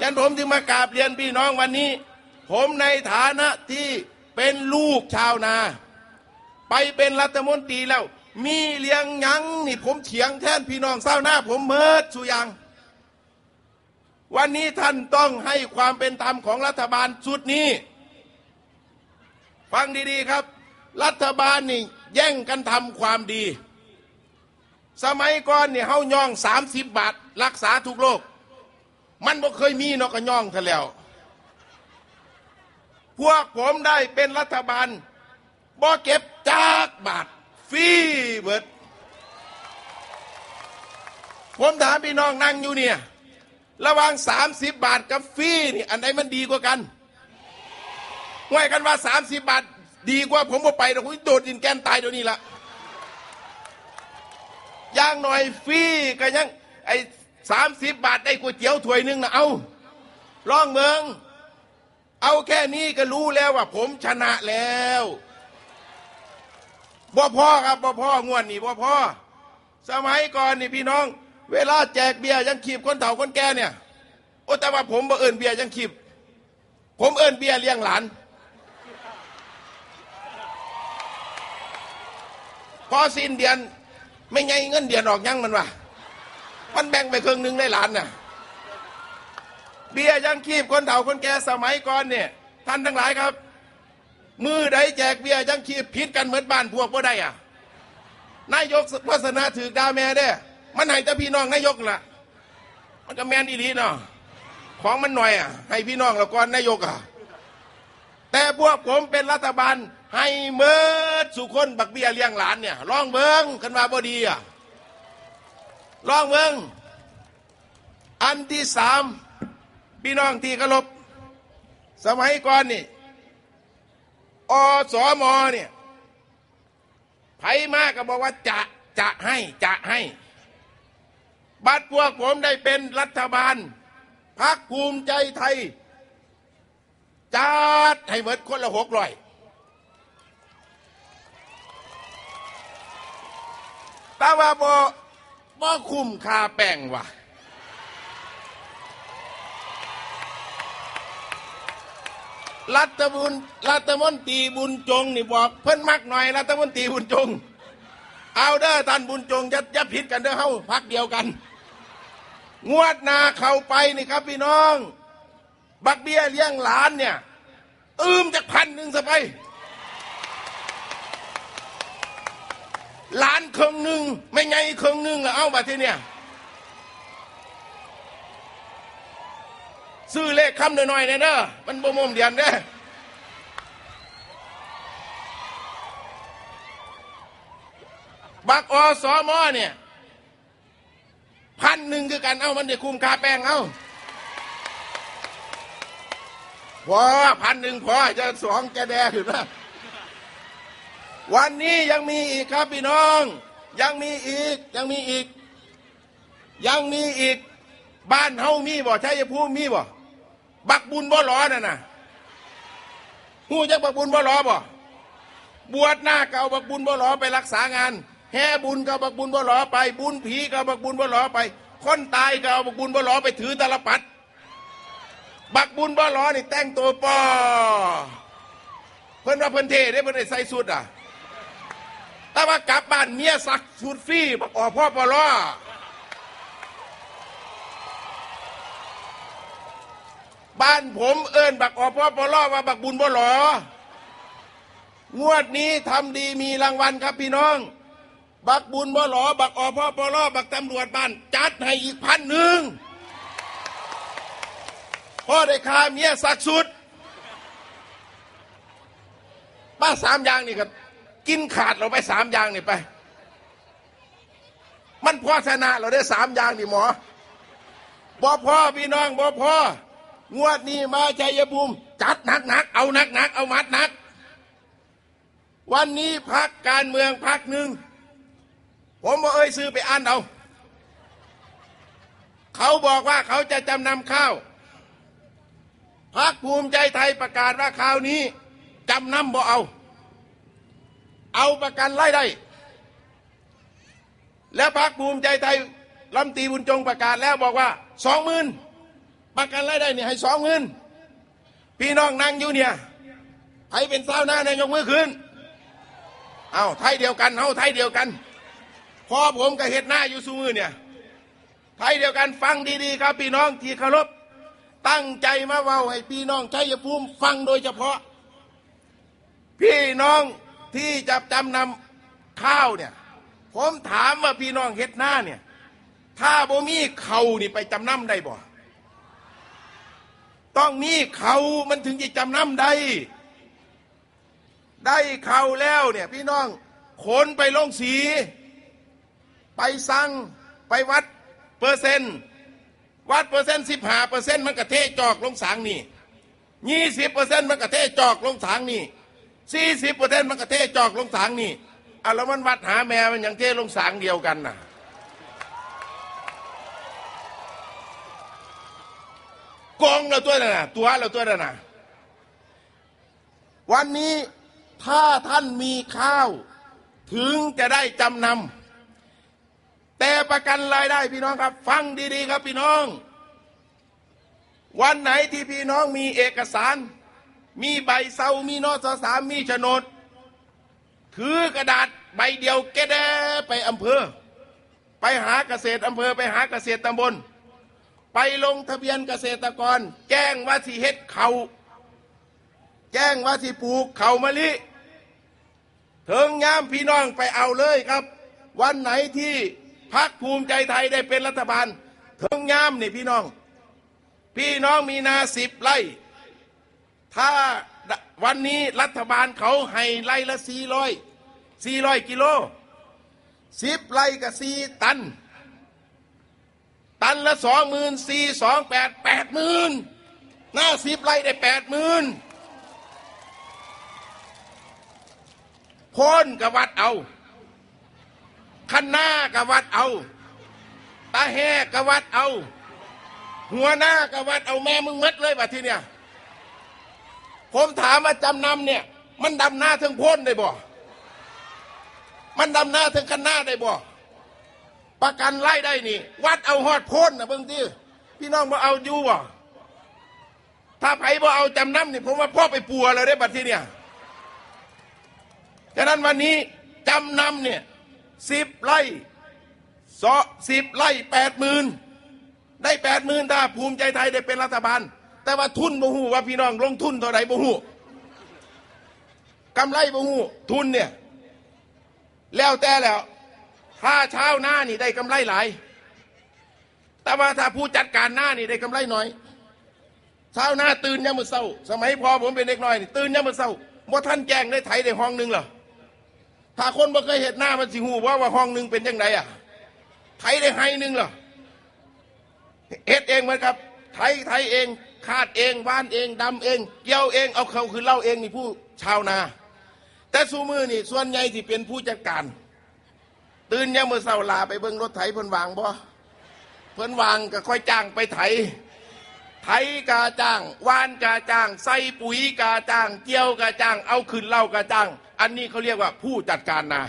ฉะนั้นผมจึงมากราบเรียนพี่น้องวันนี้ ผมในฐานะที่เป็นลูกชาวนา ไปเป็นรัฐมนตรีแล้ว มีเลี้ยงยัง นี่ผมเถียงแทนพี่น้องเศร้าหน้า ผมเมิดสุยัง วันนี้ท่านต้องให้ความเป็นธรรมของรัฐบาลชุดนี้ ฟังดีๆครับ รัฐบาลนี่แย่งกันทำความดี สมัยก่อนเนี่ยเฮาย่อง 30 บาท รักษาทุกโรค มันบ่เคยมีเนาะก็ย่องเถอะแล้ว พวกผมได้เป็นรัฐบาลบ่เก็บจากบาทฟรีเบิด ผมถามพี่น้องนั่งอยู่เนี่ย ระหว่าง 30 บาทกับฟรีนี่อันไหนมันดีกว่ากันว่ากันว่า 30 บาท ดีกว่าผมบ่ไปเดี๋ยวผมโดดดินแกนตายเดี๋ยวนี้ละย่างหน่อยฟรีก็ยังไอ้ สามสิบบาทได้ก๋วยเตี๋ยวถ้วยหนึงนะเอาลองเมืองเอาแค่นี้ก็รู้แล้วว่า ผมชนะแล้วบ่พ่อครับบ่พ่องวดนี่บ่พ่อ สมัยก่อนนี่พี่น้อง เวลาแจกเบียร์ยังขีบคนเฒ่าคนแก่เนี่ย โอ้แต่ว่าผมบ่เอินเบียร์ยังขีบผมเอินเบียร์เลี้ยงหลานพอสิ้นเดือนไม่ไงเงินเดือนออกยังมันวะ มันแบ่งไปครึ่งหนึ่งได้หลานน่ะ เบี้ยยังคีบคนเฒ่าคนแก่สมัยก่อนเนี่ยท่านทั้งหลายครับ มือใดแจกเบี้ยยังคีบผิดกันเหมือนบ้านพวกบ่ได้อะนายกวาสนาถือดาแม่ได้มันให้แต่พี่น้องนายกล่ะ มันก็แมนอีหลีเนาะของมันหน่อยอะ ให้พี่น้องแล้วก่อนนายกอะ แต่พวกผมเป็นรัฐบาลให้เมิดสุคนบักเบี้ยเลี้ยงหลานเนี่ยลองเบิงกันมาบ่ดีอะ ลองเบิงอันที่สามพี่น้องที่เคารพสมัยก่อนนี่อสมเนี่ยไผมากก็บอกว่าจะจะให้จะให้ บัดพวกผมได้เป็นรัฐบาลพักภูมิใจไทย จัดให้เหมือนคนละหกร้อยแต่ว่าบ่ บ่คุ้มค่าแป้งว่ะรัฐบุญรัฐมนตรีบุญจงนี่บอกเพิ่นมักหน่อยรัฐมนตรีบุญจง เอาเด้อท่านบุญจงอย่าอย่าผิดกันเด้อเฮาพักเดียวกัน งวดนาเข้าไปนี่ครับพี่น้อง บักเบี้ยเลี้ยงหลานเนี่ย อืมจากพันหนึ่งสไป ล้านครึ่งหนึ่งไม่ไงครึ่งหนึ่งละเอามาที่เนี่ยซื้อเลขคำหน่อยๆเนี่ยเด้อมันบ่มมเดียนเด้อบักอสอมอเนี่ยพันหนึ่งคือกันเอามันได้คุมค่าแป้งเอาพอพันหนึ่งพอจะสองจะแดถึงนะ วันนี้ยังมีอีกครับพี่น้อง ยังมีอีกยังมีอีก ยังมีอีก บ้านเฮามีบ่ใชัยภูมิมีบ่บักบุญบ่หลอน่ะนะหูจักบักบุญบ่หลอบ่บวชหน้าเก่าบักบุญบ่หลอไปรักษางาน แห่บุญกับบักบุญบ่หลอไป บุญผีกับบักบุญบ่หลอไป คนตายกับบักบุญบ่หลอไปถือตลปัดบักบุญบ่หลอนี่แต่งตัวปอเพิ่นว่าเพิ่นเท่ได้เพิ่นได้ใส่สุดอะ แต่ว่ากลับบ้านเมียสักสุดฟรีบักออกพ่อปลอบ้านผมเอิ้นบักออกพ่อปลอว่าบักบุญบ่หลองวดนี้ทำดีมีรางวัลครับพี่น้อง บักบุญบ่หลอ บักออกพ่อปลอบักตำรวจบ้าน จัดให้อีกพันหนึ่งพ่อได้คาเมียสักสุดป้าสามอย่างนี่ก็ กินขาดเราไปสามอย่างนี่ไป มันพอชนะเราได้สามอย่างนี่หมอบ่พ่อพี่น้องบ่พ่องวดนี้มาชัยภูมิจัดหนักหนักเอาหนักหนักเอามัดหนัก วันนี้พักการเมืองพักหนึ่งผมบอกเอ้ยซื้อไปอ่านเอาเขาบอกว่าเขาจะจำนำข้าวพักภูมิใจไทยประกาศว่าคราวนี้จำนำบ่เอา เอาประกันไล่ได้ แล้วพักภูมิใจไทยลำตีบุญจงประกาศแล้วบอกว่าสองหมื่นประกันรายได้เนี่ยให้สองหมื่นพี่น้องนั่งอยู่เนี่ยใครเป็นสาหน้าเนี่ยยกมือขึ้นเอาไทยเดียวกันเอาไทยเดียวกันพอผมกับเห็ดหน้าอยู่สูมือเนี่ยไทยเดียวกันฟังดีๆครับ พี่น้องที่เคารพตั้งใจมาเว้าให้พี่น้องชัยภูมิฟังโดยเฉพาะ พี่น้อง ที่จะจำนำข้าวเนี่ย ผมถามว่าพี่น้องเฮ็ดหน้าเนี่ย ถ้าบ่มีเขานี่ไปจำนำได้บ่ต้องมีเขามันถึงจะจำนำได้ ได้เขาแล้วเนี่ย พี่น้องขนไปลงสี ไปสั่งไปวัดเปอร์เซ็นต์วัดเปอร์เซ็นต์สิบห้าเปอร์เซ็นต์มันกระเทจอกลงสางนี่ยี่สิบเปอร์เซ็นต์มันกระเทจอกลงสางนี่ สี่สิบเปอร์เซ็นต์มันกระเทจอกลงสางนี่อะแล้วมันวัดหาแม่มันยังเทลงสางเดียวกันน่ะ กองเราตัวนั่นน่ะ ตัวเราตัวนั่นน่ะ วันนี้ถ้าท่านมีข้าว ถึงจะได้จำนำแต่ประกันรายได้พี่น้องครับ ฟังดีๆครับพี่น้อง วันไหนที่พี่น้องมีเอกสาร มีใบเซามีนอสสามมีโฉนด ถือกระดาษใบเดียวแกแดไปอำเภอ ไปหาเกษตรอำเภอไปหาเกษตรตำบล ไปลงทะเบียนเกษตรกร แจ้งว่าสิเฮ็ดเขาแจ้งว่าสิปลูกเขามะลิถึงยามพี่น้องไปเอาเลยครับ วันไหนที่พักภูมิใจไทยได้เป็นรัฐบาลถึงยามนี่พี่น้อง พี่น้องมีนาสิบไร่ ถ้าวันนี้รัฐบาลเขาให้ไร่ละสี่ร้อยสี่ร้อยกิโลสิบไร่กับสี่ตัน ตันละสองหมื่นสี่สองแปดแปดหมื่นหน้าสิบไร่ได้แปดหมื่นพ้นกับวัดเอาคันหน้ากับวัดเอา ตาแห่กับวัดเอา หัวหน้ากับวัดเอาแม่มึงมัดเลยบัดทีเนี่ย ผมถามว่าจำนำเนี่ย มันดำหน้าถึงพ้นได้บ่ มันดำหน้าถึงคันหน้าได้บ่ ประกันไล่ได้นี่ วัดเอาหอดพ้นนะเบิ่งที่พี่น้องบ่เอาอยู่บ่ถ้าไผบ่เอาจำนำนี่ผมว่าพ่อไปปัวเลยได้บัดทีเนี่ยฉะนั้นวันนี้จำนำเนี่ยสิบไร่สอสิบไร่แปดหมื่นได้แปดหมื่นถ้าภูมิใจไทยได้เป็นรัฐบาล แต่ว่าทุนบ่หูว่าพี่น้องลงทุนเท่าไรบ่หูกำไรบ่หูทุนเนี่ย แล้วแต่แล้ว ถ้าเช้าหน้านี่ได้กำไรหลาย แต่ว่าถ้าผู้จัดการหน้านี่ได้กำไรน้อยเช้าหน้าตื่นยามมื้อเช้า สมัยพอผมเป็นเด็กน้อยนี่ตื่นยามมื้อเช้าว่าท่านแจ้งได้ไถได้ห้องหนึงเหรอถ้าคนบ่เคยเห็นหน้ามันสิหูว่าว่าห้องหนึงเป็นยังไงอะไถได้ไฮหนึงเหรอเฮ็ดเองเหมือนครับไถไถเอง คาดเองว่านเองดำเองเกี่ยวเองเอาเขาคือเล่าเองนี่ผู้ชาวนา แต่สูมือนี่ส่วนใหญ่ที่เป็นผู้จัดการ ตื่นยามมื่อเช้าลาไปเบิ่งรถไถเพิ่นวางบ่เพิ่นวางก็ค่อยจ้างไปไถ ไถกาจ้างวานกาจ้าง ใส่ปุ๋ยกาจ้าง เกี่ยวกาจ้าง เอาขึ้นเล่ากาจ้าง อันนี้เขาเรียกว่าผู้จัดการนา